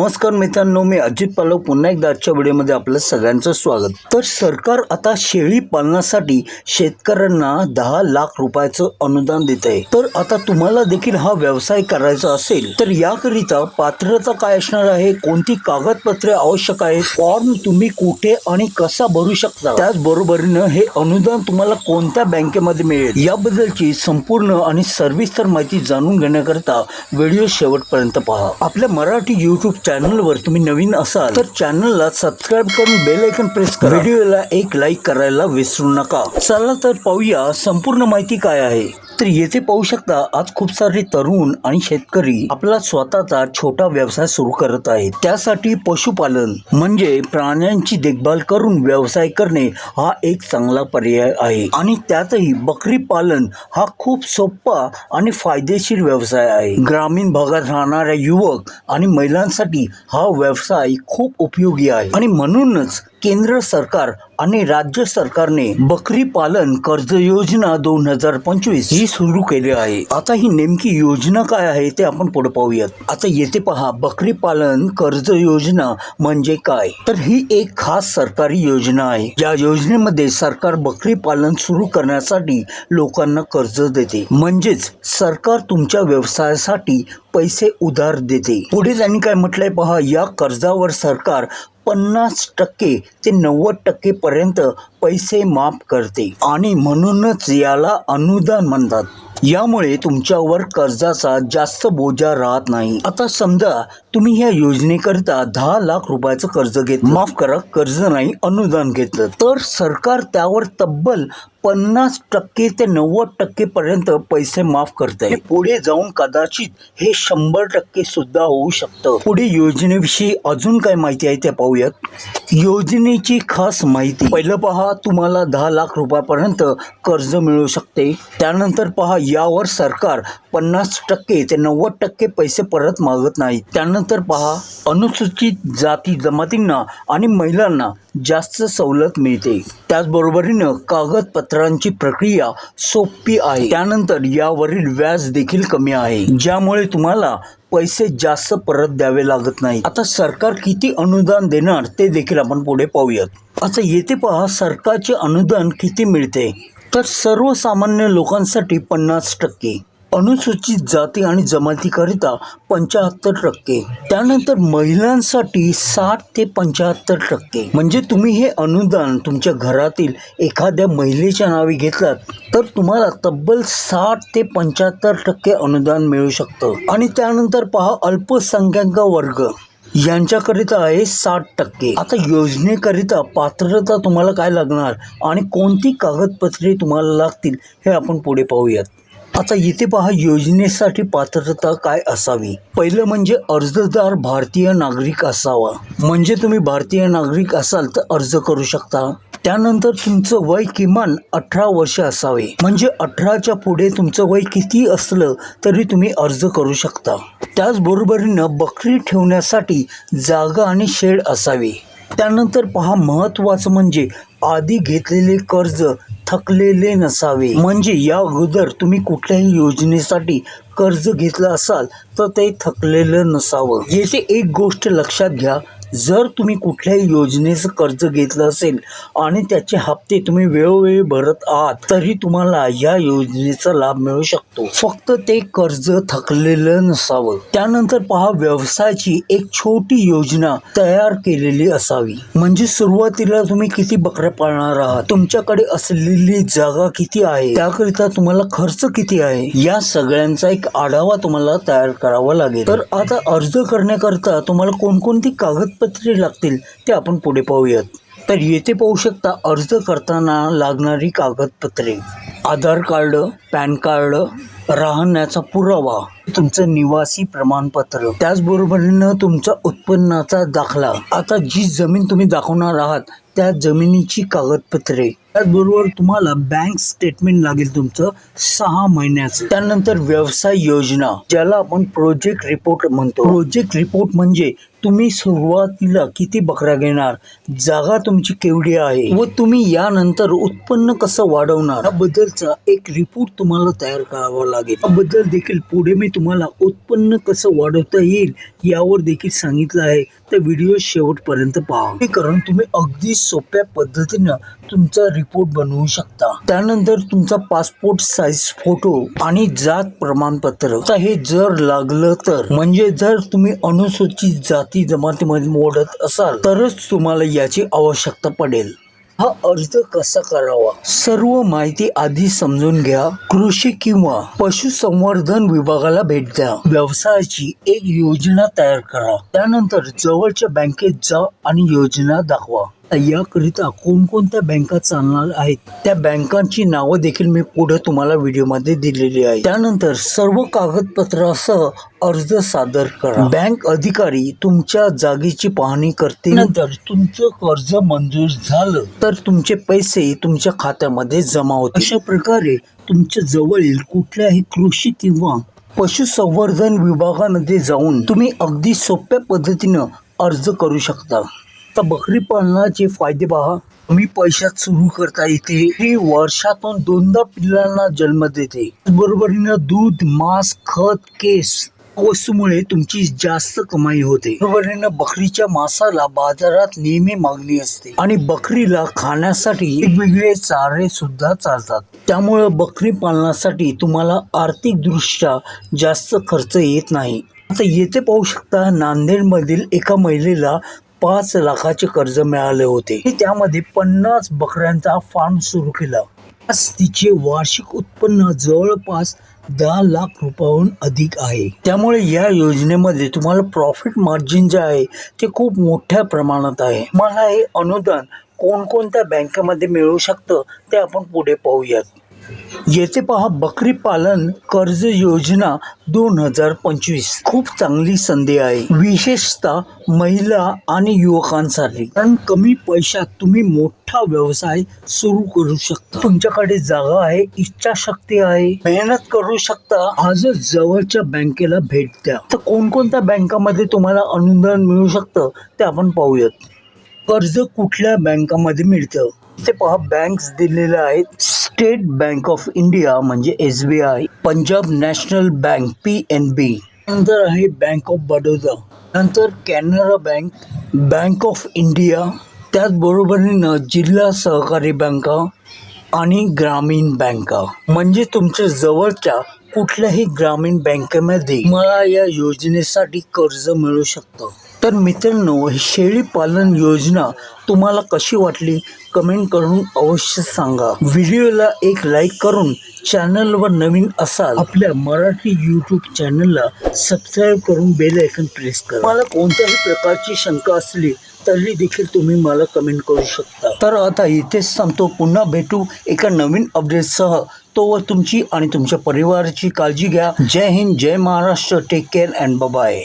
नमस्कार मित्रांनो मी अजित पालव पुन्हा एकदा आजच्या व्हिडिओमध्ये आपलं सगळ्यांचं स्वागत. तर सरकार आता शेळी पालनासाठी शेतकऱ्यांना दहा लाख रुपयाचं अनुदान देत आहे तर आता तुम्हाला देखील हा व्यवसाय करायचा असेल तर याकरिता पात्रता काय असणार आहे? कोणती कागदपत्रे आवश्यक आहेत? फॉर्म तुम्ही कुठे आणि कसा भरू शकता? त्याचबरोबरीनं हे अनुदान तुम्हाला कोणत्या बँकेमध्ये मिळेल? याबद्दलची संपूर्ण आणि सर्विस्तर माहिती जाणून घेण्याकरता व्हिडिओ शेवटपर्यंत पहा. आपल्या मराठी युट्यूब चॅनलवर तुम्ही नवीन असाल तर चॅनलला सबस्क्राईब करून बेल आयकन प्रेस करा. व्हिडिओला एक लाईक करायला विसरू नका. चला तर पाहूया संपूर्ण माहिती काय आहे. तर येथे पाहू शकता आज खूप सारे तरुण आणि शेतकरी आपला स्वतःचा छोटा व्यवसाय सुरू करत आहेत. त्यासाठी पशुपालन म्हणजे प्राण्यांची देखभाल करून व्यवसाय करणे हा एक चांगला पर्याय आहे. आणि त्यातही बकरी पालन हा खूप सोपा आणि फायदेशीर व्यवसाय आहे. ग्रामीण भागात राहणाऱ्या युवक आणि महिलांसाठी हा व्यवसाय खूप उपयोगी आहे. आणि म्हणूनच केंद्र सरकार आणि राज्य सरकारने बकरी पालन कर्ज योजना दोन हजार पंचवीस ही सुरू केली आहे. आता ही नेमकी योजना काय आहे ते आपण पुढे पाहूयात. आता येथे पहा बकरी पालन कर्ज योजना म्हणजे काय? तर ही एक खास सरकारी योजना आहे. या योजनेमध्ये सरकार बकरी पालन सुरू करण्यासाठी लोकांना कर्ज देते. म्हणजेच सरकार तुमच्या व्यवसायासाठी पैसे उधार देते. पुढे त्यांनी काय म्हटलंय पहा या कर्जावर सरकार पन्नास टक्के ते नव्वद टक्के पर्यंत पैसे माफ करते. आणि म्हणूनच याला अनुदान म्हणतात. यामुळे तुमच्यावर कर्जाचा जास्त बोजा राहत नाही. आता समजा तुम्ही ह्या योजनेकरिता दहा लाख रुपयाचं कर्ज घेत माफ करा कर्ज नाही अनुदान घेतलं. तर सरकार त्यावर तब्बल पन्नास टक्के ते नव्वद टक्के पर्यंत पैसे माफ करते पुढे जाऊन कदाचित हे शंभर टक्के सुद्धा होऊ शकतं. पुढे योजनेविषयी अजून काय माहिती आहे ते पाहूयात. योजनेची खास माहिती. पहिलं पहा तुम्हाला दहा लाख रुपयापर्यंत कर्ज मिळू शकते. त्यानंतर पहा यावर सरकार पन्नास टक्के ते नव्वद टक्के पैसे परत मागत नाही त्यानंतर पहा अनुसूचित जाती जमातींना आणि महिलांना जास्त सवलत मिळते. त्याचबरोबरीनं कागदपत्रांची प्रक्रिया सोपी आहे. त्यानंतर यावरील व्याज देखील कमी आहे ज्यामुळे तुम्हाला पैसे जास्त परत द्यावे लागत नाही आता सरकार किती अनुदान देणार ते देखील आपण पुढे पाहूयात. आता येथे पहा सरकारचे अनुदान किती मिळते? तर सर्वसामान्य लोकांसाठी पन्नास टक्के. अनुसूचित जाती आणि जमातीकरिता पंच्याहत्तर टक्के. त्यानंतर महिलांसाठी साठ ते पंच्याहत्तर टक्के. म्हणजे तुम्ही हे अनुदान तुमच्या घरातील एखाद्या महिलेच्या नावे घेतलात तर तुम्हाला तब्बल साठ ते पंच्याहत्तर टक्के अनुदान मिळू शकतं. आणि त्यानंतर पहा अल्पसंख्याक वर्ग. यांच्याकरिता आहे साठ टक्के. आता योजनेकरिता पात्रता तुम्हाला काय लागणार आणि कोणती कागदपत्रे तुम्हाला लागतील हे आपण पुढे पाहूयात. आता इथे पहा योजनेसाठी पात्रता काय असावी? पहिलं म्हणजे अर्जदार भारतीय नागरिक असावा. म्हणजे तुम्ही भारतीय नागरिक असाल तर अर्ज करू शकता. त्यानंतर तुमचं वय किमान अठरा वर्ष असावे. म्हणजे अठराच्या पुढे तुमचं वय किती असलं तरी तुम्ही अर्ज करू शकता. त्याचबरोबरीनं बकरी ठेवण्यासाठी जागा आणि शेड असावी. त्यानंतर पहा महत्त्वाचं म्हणजे आधी घेतलेले कर्ज थकलेले नसावे. म्हणजे या अगोदर तुम्ही कुठल्याही योजनेसाठी कर्ज घेतलं असाल तर ते थकलेलं नसावं. येथे एक गोष्ट लक्षात घ्या. जर तुम्ही कुठल्याही योजनेचं कर्ज घेतलं असेल आणि त्याचे हप्ते तुम्ही वेळोवेळी भरत आहात तरी तुम्हाला या योजनेचा लाभ मिळू शकतो. फक्त ते कर्ज थकलेलं नसावं. त्यानंतर पहा व्यवसायाची एक छोटी योजना तयार केलेली असावी. म्हणजे सुरुवातीला तुम्ही किती बकऱ्या पाळणार आहात? तुमच्याकडे असलेली जागा किती आहे? त्याकरिता तुम्हाला खर्च किती आहे? या सगळ्यांचा एक आढावा तुम्हाला तयार करावा लागेल. तर आता अर्ज करण्याकरता तुम्हाला कोणकोणती कागद कागदपत्रे लागतील ते आपण पुढे पाहूयात. तर येथे पाहू शकता अर्ज करताना लागणारी कागदपत्रे. आधार कार्ड पॅन कार्ड राहण्याचा पुरावा तुमचं निवासी प्रमाणपत्र. त्याचबरोबरीनं तुमचा उत्पन्नाचा दाखला. आता जी जमीन तुम्ही दाखवणार आहात त्या जमिनीची कागदपत्रे. त्याचबरोबर तुम्हाला बँक स्टेटमेंट लागेल तुमचं सहा महिन्याचं. त्यानंतर व्यवसाय योजना ज्याला आपण प्रोजेक्ट रिपोर्ट म्हणतो. प्रोजेक्ट रिपोर्ट म्हणजे तुम्ही सुरुवातीला किती बकऱ्या घेणार? जागा तुमची केवढी आहे? व तुम्ही यानंतर उत्पन्न कसं वाढवणार? याबद्दलचा एक रिपोर्ट तुम्हाला तयार करावा लागेल. याबद्दल देखील पुढे मी तुम्हाला उत्पन्न कसं वाढवता येईल यावर देखील सांगितलं आहे. तर व्हिडिओ शेवटपर्यंत पहा. कारण करून तुम्ही अगदी सोप्या पद्धतीनं तुमचा रिपोर्ट बनवू शकता. त्यानंतर तुमचा पासपोर्ट साईज फोटो आणि जात प्रमाणपत्र. हे जर लागलं तर म्हणजे जर तुम्ही अनुसूचित जाती जमातीमध्ये मोडत असाल तरच तुम्हाला याची आवश्यकता पडेल. हा अर्ज कसा करावा? सर्व माहिती आधी समजून घ्या. कृषी किंवा पशुसंवर्धन विभागाला भेट द्या. व्यवसायाची एक योजना तयार करा. त्यानंतर जवळच्या बँकेत जा आणि योजना दाखवा. याकरिता कोणकोणत्या बँका चालणार आहेत त्या बँकांची नावं देखील मी पुढे तुम्हाला व्हिडिओमध्ये दिलेली आहे. त्यानंतर सर्व कागदपत्रासह अर्ज सादर करा. बँक अधिकारी तुमच्या जागेची पाहणी करते नंतर तुमचं कर्ज मंजूर झालं तर तुमचे पैसे तुमच्या खात्यामध्ये जमा होते अशा प्रकारे तुमच्या जवळील कुठल्याही कृषी किंवा पशुसंवर्धन विभागामध्ये जाऊन तुम्ही अगदी सोप्या पद्धतीनं अर्ज करू शकता. आता बकरी पालनाचे फायदे पहा. कमी पैशात सुरू करता येते ही वर्षातून दोनदा पिल्लांना जन्म देते. बरोबरीनं दूध मांस खत केस वस्तूमुळे तुमची जास्त कमाई होते. बरोबरीनं बकरीच्या मांसाला बाजारात नेहमी मागणी असते. आणि बकरीला खाण्यासाठी वेगवेगळे चारे सुद्धा चालतात. त्यामुळं बकरी पालनासाठी तुम्हाला आर्थिक दृष्ट्या जास्त खर्च येत नाही. आता येथे पाहू शकता नांदेडमधील एका महिलेला पाच लाखाचे कर्ज मिळाले होते. त्यामध्ये पन्नास बकऱ्यांचा फार्म सुरू केला. आज तिचे वार्षिक उत्पन्न जवळपास दहा लाख रुपयाहून अधिक आहे. त्यामुळे या योजनेमध्ये तुम्हाला प्रॉफिट मार्जिन जे आहे ते खूप मोठ्या प्रमाणात आहे. मला हे अनुदान कोणकोणत्या बँकेमध्ये मिळू शकतं ते आपण पुढे पाहूयात. येथे पहा बकरी पालन कर्ज योजना दोन हजार पंचवीस. खूप चांगली संधी आहे. विशेषतः महिला आणि युवकांसाठी. कारण कमी पैशात तुम्ही मोठा व्यवसाय सुरू करू शकता. तुमच्याकडे जागा आहे इच्छाशक्ती आहे. मेहनत करू शकता. आजच जवळच्या बँकेला भेट द्या. तर कोणकोणत्या बँकामध्ये तुम्हाला अनुदान मिळू शकतं ते आपण पाहूयात. कर्ज कुठल्या बँकामध्ये मिळतं? ते पहा बँक्स दिलेल्या आहेत. स्टेट बँक ऑफ इंडिया म्हणजे S B I Punjab National Bank P N B नंतर आहे बँक ऑफ बडोदा नंतर Canara Bank Bank of India त्याचबरोबरीनं जिल्हा सहकारी बँका आणि ग्रामीण बँका. म्हणजे तुमच्या जवळच्या कुठल्याही ग्रामीण बँकेमध्ये मला या योजनेसाठी कर्ज मिळू शकतं. तर मित्रांनो ही शेळी पालन योजना तुम्हाला कशी वाटली? कमेंट करून अवश्य सांगा. व्हिडिओला एक लाईक करून चॅनलवर नवीन असाल आपल्या मराठी यूट्यूब चॅनलला सबस्क्राईब करून बेल आयकन प्रेस करा. मला कोणत्याही प्रकारची शंका असली तरी देखील तुम्ही मला कमेंट करू शकता. तर आता इथेच सांगतो पुन्हा भेटू एका नवीन अपडेटसह तोवर तुमची आणि तुमच्या परिवाराची काळजी घ्या. Jai Hind Jai Maharashtra. Take care and bye